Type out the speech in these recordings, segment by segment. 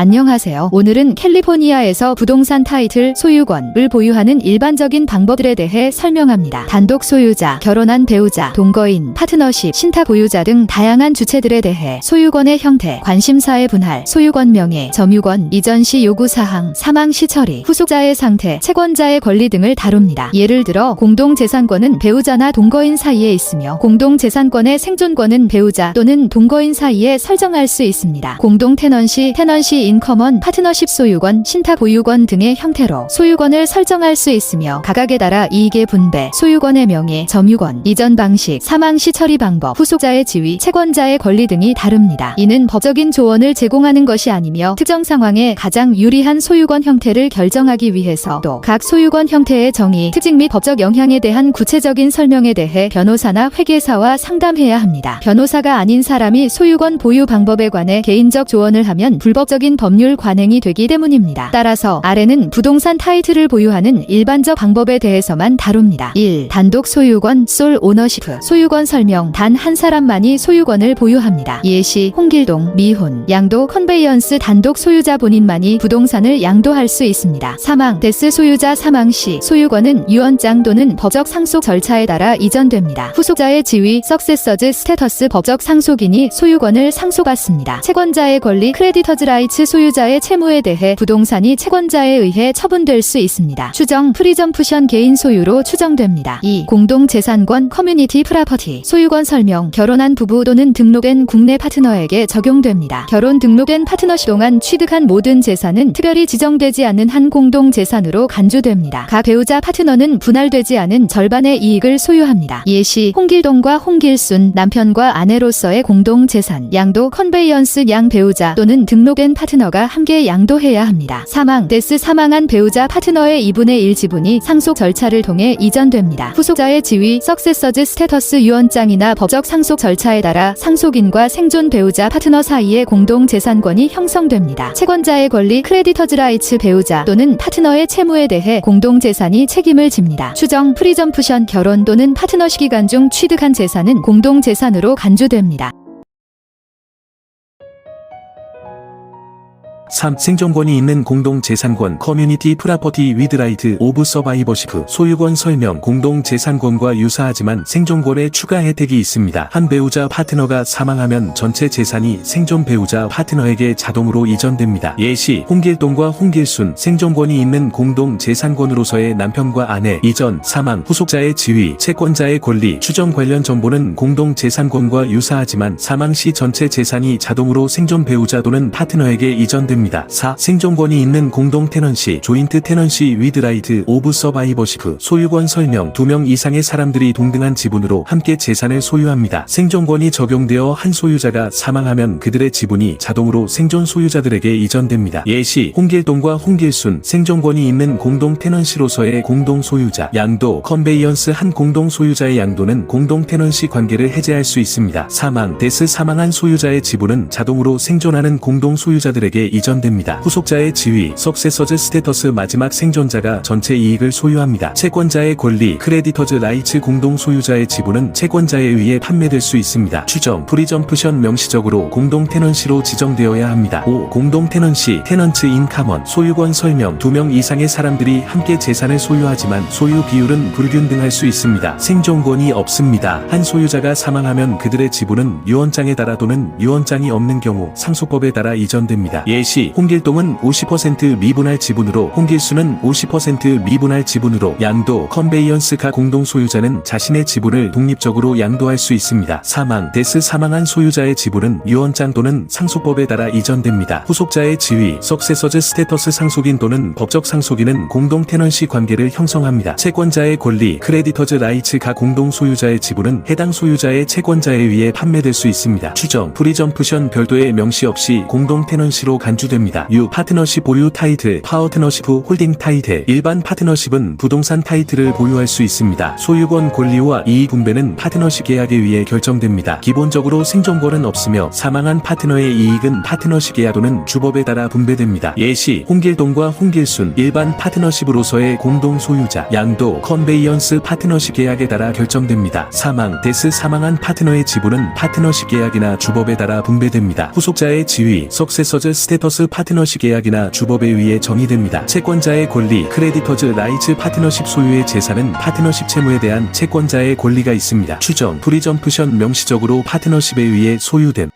안녕하세요. 오늘은 캘리포니아에서 부동산 타이틀 소유권을 보유하는 일반적인 방법들에 대해 설명합니다. 단독 소유자, 결혼한 배우자, 동거인, 파트너십, 신탁 보유자 등 다양한 주체들에 대해 소유권의 형태, 관심사의 분할, 소유권 명예, 점유권, 이전 시 요구 사항, 사망 시 처리, 후속자의 상태, 채권자의 권리 등을 다룹니다. 예를 들어 공동 재산권은 배우자나 동거인 사이에 있으며 공동 재산권의 생존권은 배우자 또는 동거인 사이에 설정할 수 있습니다. 공동 테넌시, 테넌시 인커먼, 파트너십 소유권, 신탁 보유권 등의 형태로 소유권을 설정할 수 있으며 각각에 따라 이익의 분배, 소유권의 명예, 점유권, 이전 방식, 사망 시 처리 방법, 후속자의 지위, 채권자의 권리 등이 다릅니다. 이는 법적인 조언을 제공하는 것이 아니며 특정 상황에 가장 유리한 소유권 형태를 결정하기 위해서 또 각 소유권 형태의 정의, 특징 및 법적 영향에 대한 구체적인 설명에 대해 변호사나 회계사와 상담해야 합니다. 변호사가 아닌 사람이 소유권 보유 방법에 관해 개인적 조언을 하면 불법적인 법률 관행이 되기 때문입니다. 따라서 아래는 부동산 타이틀을 보유하는 일반적 방법에 대해서만 다룹니다. 1. 단독 소유권 솔 오너시프 소유권 설명 단 한 사람만이 소유권을 보유합니다. 예시 홍길동 미혼 양도 컨베이언스 단독 소유자 본인만이 부동산을 양도할 수 있습니다. 사망 데스 소유자 사망 시 소유권은 유언장 또는 법적 상속 절차에 따라 이전됩니다. 후속자의 지위 석세서즈 스테터스 법적 상속인이 소유권을 상속받습니다. 채권자의 권리 크레디터즈 라이츠 소유자의 채무에 대해 부동산이 채권자에 의해 처분될 수 있습니다. 추정 프리점프션 개인 소유로 추정됩니다. 2. 공동 재산권 커뮤니티 프라퍼티 소유권 설명 결혼한 부부 또는 등록된 국내 파트너에게 적용됩니다. 결혼 등록된 파트너시 동안 취득한 모든 재산은 특별히 지정되지 않는 한 공동 재산으로 간주됩니다. 각 배우자 파트너는 분할되지 않은 절반의 이익을 소유합니다. 예시 홍길동과 홍길순 남편과 아내로서의 공동 재산 양도 컨베이언스 양 배우자 또는 등록된 파트너 가 함께 양도해야 합니다. 사망 데스 사망한 배우자 파트너의 2분의 1 지분이 상속 절차를 통해 이전됩니다. 후속자의 지위 석세서즈 스테터스 유언장이나 법적 상속 절차에 따라 상속인과 생존 배우자 파트너 사이의 공동 재산권이 형성됩니다. 채권자의 권리 크레디터즈 라이츠 배우자 또는 파트너의 채무에 대해 공동 재산이 책임을 집니다. 추정 프리점프션 결혼 또는 파트너시 기간 중 취득한 재산은 공동 재산으로 간주됩니다. 3. 생존권이 있는 공동 재산권 커뮤니티 프라퍼티 위드 라이트 오브 서바이버시프 소유권 설명 공동 재산권과 유사하지만 생존권에 추가 혜택이 있습니다. 한 배우자 파트너가 사망하면 전체 재산이 생존 배우자 파트너에게 자동으로 이전됩니다. 예시 홍길동과 홍길순 생존권이 있는 공동 재산권으로서의 남편과 아내 이전 사망 후속자의 지위 채권자의 권리 추정 관련 정보는 공동 재산권과 유사하지만 사망 시 전체 재산이 자동으로 생존 배우자 또는 파트너에게 이전 됩니다. 4. 생존권이 있는 공동 테넌시 조인트 테넌시 위드 라이트 오브 서바이버시프 소유권 설명 2명 이상의 사람들이 동등한 지분으로 함께 재산을 소유합니다. 생존권이 적용되어 한 소유자가 사망하면 그들의 지분이 자동으로 생존 소유자들에게 이전됩니다. 예시 홍길동과 홍길순 생존권이 있는 공동 테넌시로서의 공동 소유자 양도 컨베이언스 한 공동 소유자의 양도는 공동 테넌시 관계를 해제할 수 있습니다. 사망 데스 사망한 소유자의 지분은 자동으로 생존하는 공동 소유자들에게 이전 됩니다. 후속자의 지위 석세서즈 스테터스 마지막 생존자가 전체 이익을 소유합니다. 채권자의 권리 크레디터즈 라이츠 공동 소유자의 지분은 채권자에 의해 판매될 수 있습니다. 추정 프리점프션 명시적으로 공동 테넌시로 지정되어야 합니다. 5. 공동 테넌시 테넌트 인카먼 소유권 설명 2명 이상의 사람들이 함께 재산을 소유하지만 소유 비율은 불균등할 수 있습니다. 생존권이 없습니다. 한 소유자가 사망하면 그들의 지분은 유언장에 따라 또는 유언장이 없는 경우 상속법에 따라 이전됩니다. 예시 홍길동은 50% 미분할 지분으로 홍길수는 50% 미분할 지분으로 양도 컨베이언스가 공동 소유자는 자신의 지분을 독립적으로 양도할 수 있습니다. 사망 데스 사망한 소유자의 지분은 유언장 또는 상속법에 따라 이전됩니다. 후속자의 지위 석세서즈 스테터스 상속인 또는 법적 상속인은 공동 테넌시 관계를 형성합니다. 채권자의 권리 크레디터즈 라이츠가 공동 소유자의 지분은 해당 소유자의 채권자에 의해 판매될 수 있습니다. 추정 프리점프션 별도의 명시 없이 공동 테넌시로 간주 됩니다. 유 파트너십 보유 타이틀 파트너십 홀딩 타이틀 일반 파트너십은 부동산 타이틀을 보유할 수 있습니다. 소유권 권리와 이익 분배는 파트너십 계약에 의해 결정됩니다. 기본적으로 생존권은 없으며 사망한 파트너의 이익은 파트너십 계약 또는 주법에 따라 분배됩니다. 예시 홍길동과 홍길순 일반 파트너십으로서의 공동 소유자 양도 컨베이언스 파트너십 계약에 따라 결정됩니다. 사망 데스 사망한 파트너의 지분은 파트너십 계약이나 주법에 따라 분배됩니다. 후속자의 지위 석세서즈 스테터 스 크로스 파트너십 계약이나 주법에 의해 정의됩니다. 채권자의 권리, 크레디터즈 라이츠 파트너십 소유의 재산은 파트너십 채무에 대한 채권자의 권리가 있습니다. 추정, 프리점프션 명시적으로 파트너십에 의해 소유됨.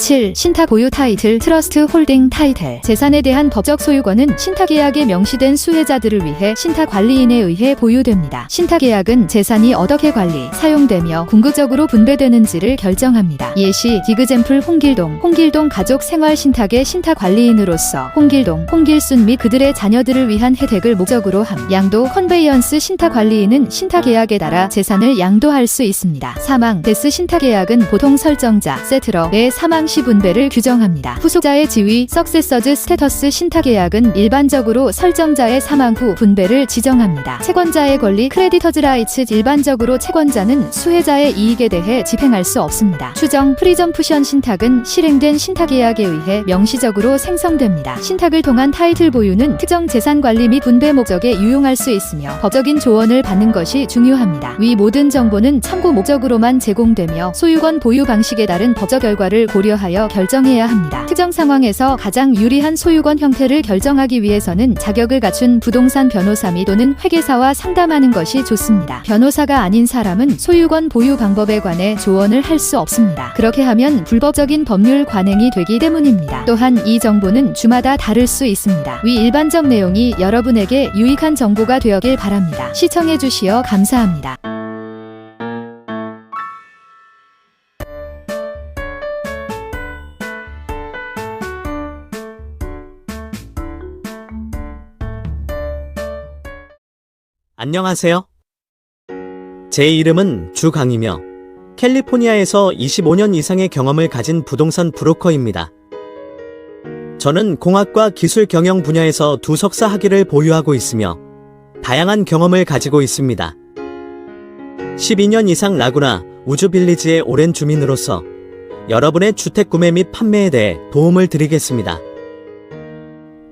7. 신탁 보유 타이틀 트러스트 홀딩 타이틀 재산에 대한 법적 소유권은 신탁계약에 명시된 수혜자들을 위해 신탁관리인에 의해 보유됩니다. 신탁계약은 재산이 어떻게 관리, 사용되며 궁극적으로 분배되는지를 결정합니다. 예시 디그젠플 홍길동, 홍길동 가족 생활 신탁의 신탁관리인으로서 홍길동, 홍길순 및 그들의 자녀들을 위한 혜택을 목적으로 함. 양도 컨베이언스 신탁관리인은 신탁계약에 따라 재산을 양도할 수 있습니다. 사망, 데스 신탁계약은 보통 설정자, 세트러의 사망 시 분배를 규정합니다. 후속자의 지위, 석세서즈 스테터스 신탁 계약은 일반적으로 설정자의 사망 후 분배를 지정합니다. 채권자의 권리, 크레디터즈 라이츠 일반적으로 채권자는 수혜자의 이익에 대해 집행할 수 없습니다. 추정, 프리점프션 신탁은 실행된 신탁 계약에 의해 명시적으로 생성됩니다. 신탁을 통한 타이틀 보유는 특정 재산 관리 및 분배 목적에 유용할 수 있으며 법적인 조언을 받는 것이 중요합니다. 위 모든 정보는 참고 목적으로만 제공되며 소유권 보유 방식에 따른 법적 결과를 고려 하여 결정해야 합니다. 특정 상황에서 가장 유리한 소유권 형태를 결정하기 위해서는 자격을 갖춘 부동산 변호사 및 또는 회계사와 상담하는 것이 좋습니다. 변호사가 아닌 사람은 소유권 보유 방법에 관해 조언을 할 수 없습니다. 그렇게 하면 불법적인 법률 관행이 되기 때문입니다. 또한 이 정보는 주마다 다를 수 있습니다. 위 일반적 내용이 여러분에게 유익한 정보가 되었길 바랍니다. 시청해 주시어 감사합니다. 안녕하세요. 제 이름은 주강이며 캘리포니아에서 25년 이상의 경험을 가진 부동산 브로커입니다. 저는 공학과 기술 경영 분야에서 두 석사 학위를 보유하고 있으며 다양한 경험을 가지고 있습니다. 12년 이상 라구나 우주빌리지의 오랜 주민으로서 여러분의 주택 구매 및 판매에 대해 도움을 드리겠습니다.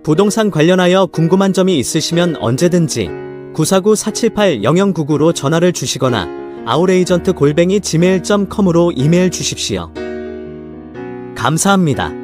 부동산 관련하여 궁금한 점이 있으시면 언제든지 949-478-0099로 전화를 주시거나 아우레이전트 골뱅이 gmail.com으로 이메일 주십시오. 감사합니다.